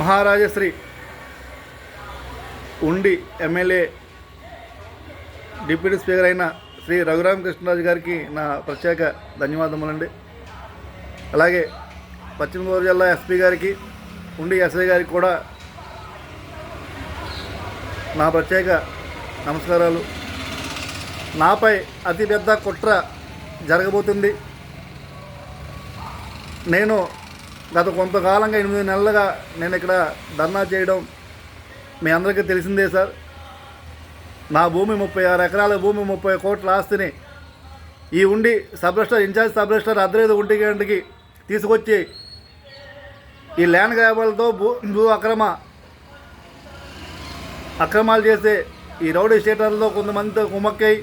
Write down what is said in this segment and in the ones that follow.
మహారాజశ్రీ ఉండి MLA deputy speaker అయిన శ్రీ రఘురామకృష్ణరాజు గారికి నా ప్రత్యేక ధన్యవాదములండి. అలాగే పశ్చిమ గోదావరి జిల్లా ఎస్పీ గారికి ఉండి ఎస్ఐ గారికి కూడా నా ప్రత్యేక నమస్కారాలు. నాపై అతిపెద్ద కుట్ర జరగబోతుంది. నేను గత కొంతకాలంగా ఎనిమిది నెలలుగా నేను ఇక్కడ ధర్నా చేయడం మీ అందరికీ తెలిసిందే సార్. నా భూమి ముప్పై ఆరు ఎకరాల భూమి ముప్పై కోట్ల ఆస్తిని ఈ ఉండి sub register incharge sub register అర్ధరేదు ఒంటి గంటకి తీసుకొచ్చి ఈ ల్యాండ్ గ్రాబాలతో భూ భూ అక్రమ అక్రమాలు చేసే ఈ రౌడీ స్టేటర్లతో కొంతమందితో కుమ్మక్కై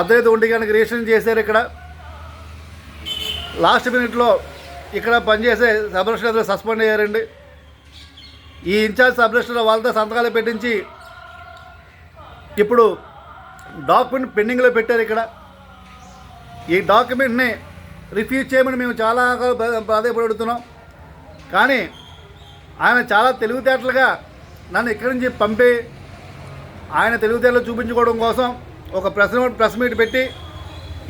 అద్వైత ఒంటి గంటకి రిజిస్ట్రేషన్ చేశారు ఇక్కడ. లాస్ట్ మినిట్లో ఇక్కడ పనిచేసే సబ్ రిజిస్టర్ సస్పెండ్ అయ్యారండి. ఈ ఇన్ఛార్జ్ సబ్ రిజిస్టర్ వాళ్ళతో సంతకాలు పెట్టించి ఇప్పుడు డాక్యుమెంట్ పెండింగ్లో పెట్టారు ఇక్కడ. ఈ డాక్యుమెంట్ని రిఫ్యూజ్ చేయమని మేము చాలా ప్రాధాయపడుతున్నాం. కానీ ఆయన చాలా తెలివితేటలుగా నన్ను ఇక్కడి నుంచి పంపి ఆయన తెలివితేటలు చూపించుకోవడం కోసం ఒక ప్రెస్ ప్రెస్ మీట్ పెట్టి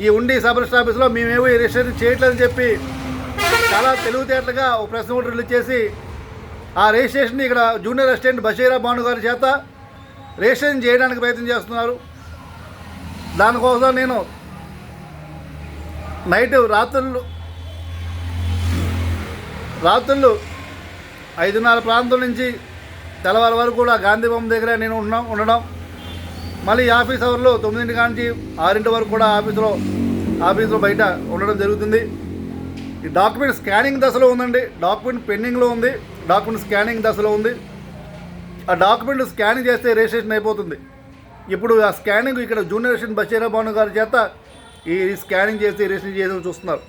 ఈ ఉండి సబ్ రిజిస్టర్ ఆఫీస్లో మేమేమో రిజిస్టర్ చేయట్లేదని చెప్పి చాలా తెలివితేటలుగా ఒక ప్రెస్ నోట్ రిలీజ్ చేసి ఆ రిజిస్ట్రేషన్ ఇక్కడ జూనియర్ అసిస్టెంట్ బషీరా బాను గారి చేత రిజిస్ట్రేషన్ చేయడానికి ప్రయత్నం చేస్తున్నారు. దానికోసం నేను నైట్ రాత్రులు రాత్రులు ఐదున్నర ప్రాంతం నుంచి తెల్లవారి వరకు కూడా గాంధీ బొమ్మ దగ్గర నేను ఉండడం ఉండడం. మళ్ళీ ఈ ఆఫీస్ అవర్లో తొమ్మిదింటి కాంచి ఆరింటి వరకు కూడా ఆఫీసులో ఆఫీసులో బయట ఉండడం జరుగుతుంది. ఈ డాక్యుమెంట్ స్కానింగ్ దశలో ఉందండి. డాక్యుమెంట్ పెండింగ్లో ఉంది. డాక్యుమెంట్ స్కానింగ్ దశలో ఉంది. ఆ డాక్యుమెంట్ స్కానింగ్ చేస్తే రిజిస్ట్రేషన్ అయిపోతుంది. ఇప్పుడు ఆ స్కానింగ్ ఇక్కడ జూనియర్ అసిస్టెంట్ బషీరా భాను గారి చేత ఈ స్కానింగ్ చేసి రిజిస్ట్రేషన్ చేయడం చూస్తున్నారు.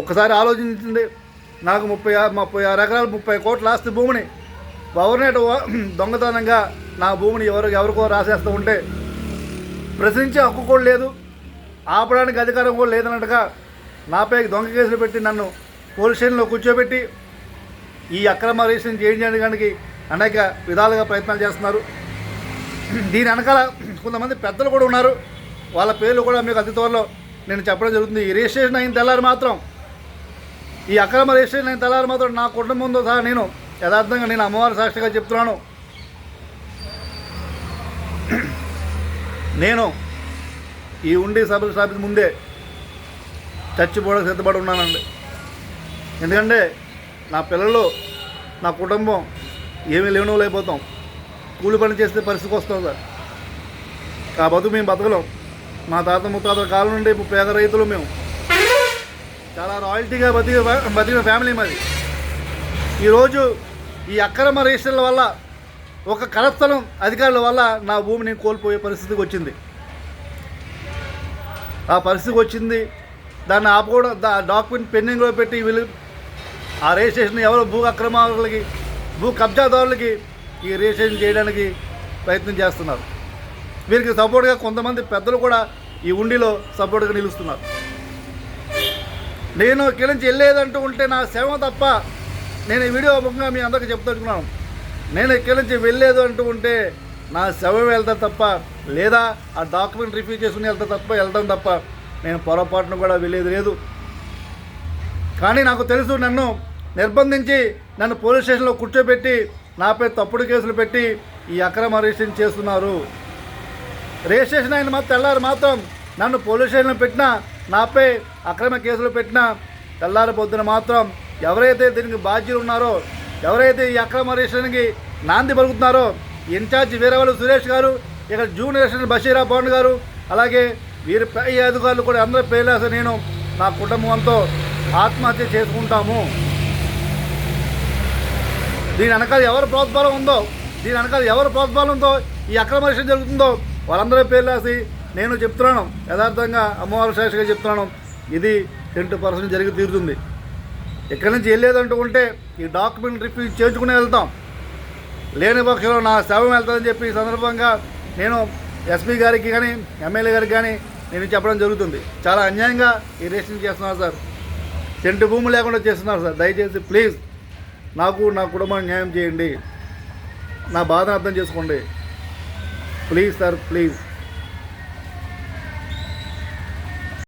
ఒక్కసారి ఆలోచించండి. నాకు ముప్పై ఆరు ముప్పై ఆరు ఎకరాలు ముప్పై కోట్ల ఆస్తి భూమిని పవర్నేట్ దొంగతనంగా నా భూమిని ఎవరు ఎవరికో రాసేస్తూ ఉంటే ప్రశ్నించే హక్కు కూడా లేదు. ఆపడానికి అధికారం కూడా లేదన్నట్టుగా నాపై దొంగ కేసులు పెట్టి నన్ను పోలీస్ స్టేషన్లో కూర్చోబెట్టి ఈ అక్రమ రిజిస్ట్రేషన్ చేయించడానికి అనేక విధాలుగా ప్రయత్నాలు చేస్తున్నారు. దీని వెనకాల కొంతమంది పెద్దలు కూడా ఉన్నారు. వాళ్ళ పేర్లు కూడా మీకు అతి త్వరలో నేను చెప్పడం జరుగుతుంది. ఈ రిజిస్ట్రేషన్ అయిన తెల్లారి మాత్రం ఈ అక్రమ రిజిస్ట్రేషన్ అయిన తెల్లారి మాత్రం నా కుటుంబంతో సహా నేను యథార్థంగా నేను అమ్మవారి సాక్షిగా చెప్తున్నాను. నేను ఈ ఉండి సభలు ఆఫీస్ ముందే చచ్చిపోవడానికి సిద్ధపడి ఉన్నానండి. ఎందుకంటే నా పిల్లలు నా కుటుంబం ఏమీ లేవనో లేకపోతాం కూలి పని చేస్తే పరిస్థితికి వస్తాం సార్. ఆ బతుకు మేము బతకలేం. మా తాత ముత్తాతల కాలం నుండి పేద రైతులు మేము. చాలా రాయల్టీగా బతికి బతికిన ఫ్యామిలీ మాది. ఈరోజు ఈ అక్రమ రిజిస్టర్ల వల్ల ఒక కరస్థలం అధికారుల వల్ల నా భూమిని కోల్పోయే పరిస్థితికి వచ్చింది. ఆ పరిస్థితికి వచ్చింది దాన్ని ఆపుకోవడం దా డాక్యుమెంట్ పెండింగ్లో పెట్టి వీళ్ళు ఆ రిజిస్ట్రేషన్ ఎవరు భూ అక్రమాలకి భూ కబ్జాదారులకి ఈ రిజిస్ట్రేషన్ చేయడానికి ప్రయత్నం చేస్తున్నారు. వీరికి సపోర్ట్గా కొంతమంది పెద్దలు కూడా ఈ ఉండిలో సపోర్ట్గా నిలుస్తున్నారు. నేను ఇక్కడి నుంచి వెళ్ళేదంటూ ఉంటే నా సేవ తప్ప నేను ఈ వీడియో ముఖంగా మీ అందరికీ చెప్తున్నాను నేను ఇక్కడి నుంచి వెళ్ళలేదు అంటూ ఉంటే నా శవం వెళ్తా తప్ప లేదా ఆ డాక్యుమెంట్ రిఫ్యూజ్ చేసుకుని వెళ్తా తప్ప వెళ్తాం తప్ప నేను పొరపాటును కూడా వెళ్ళేది లేదు. కానీ నాకు తెలుసు నన్ను నిర్బంధించి నన్ను పోలీస్ స్టేషన్లో కూర్చోబెట్టి నాపై తప్పుడు కేసులు పెట్టి ఈ అక్రమ రిజిస్ట్రేషన్ చేస్తున్నారు. రిజిస్ట్రేషన్ అయిన మాత్రం తెల్లారు మాత్రం నన్ను పోలీస్ స్టేషన్లో పెట్టినా నాపై అక్రమ కేసులు పెట్టినా తెల్లారి పొద్దున మాత్రం ఎవరైతే దీనికి బాధ్యులు ఉన్నారో ఎవరైతే ఈ అక్రమ రిజిస్ట్రేషన్కి నాంది పలుకుతున్నారో ఇన్ఛార్జ్ వీరవల్లి సురేష్ గారు ఇక్కడ జూనియర్ బషీరా పవన్ గారు అలాగే వీరి పై అధికారులు కూడా అందరూ పేర్లేసి నేను నా కుటుంబంతో ఆత్మహత్య చేసుకుంటాము. దీని వెనకాల ఎవరు ప్రోత్సాహం ఉందో దీని వెనకాల ఎవరు ప్రోత్సాహం ఉందో ఈ అక్రమ విషయం జరుగుతుందో వాళ్ళందరూ పేర్లేసి నేను చెప్తున్నాను. యథార్థంగా అమ్మవారి శాస్త్రిగా చెప్తున్నాను. ఇది టెంట్ పర్సెంట్ జరిగి తీరుతుంది. ఇక్కడి నుంచి వెళ్ళేదంటూ ఉంటే ఈ డాక్యుమెంట్ రిఫ్యూజ్ చేయించుకునే వెళ్తాం. లేని పక్షంలో నా శవం వెళ్తుందని చెప్పి ఈ సందర్భంగా నేను ఎస్పీ గారికి కానీ ఎమ్మెల్యే గారికి కానీ నేను చెప్పడం జరుగుతుంది. చాలా అన్యాయంగా ఈ రేషన్ చేస్తున్నారు సార్. సెంటు భూమి లేకుండా చేస్తున్నారు సార్. దయచేసి ప్లీజ్ నాకు నా కుటుంబానికి న్యాయం చేయండి. నా బాధను అర్థం చేసుకోండి. Please sir please.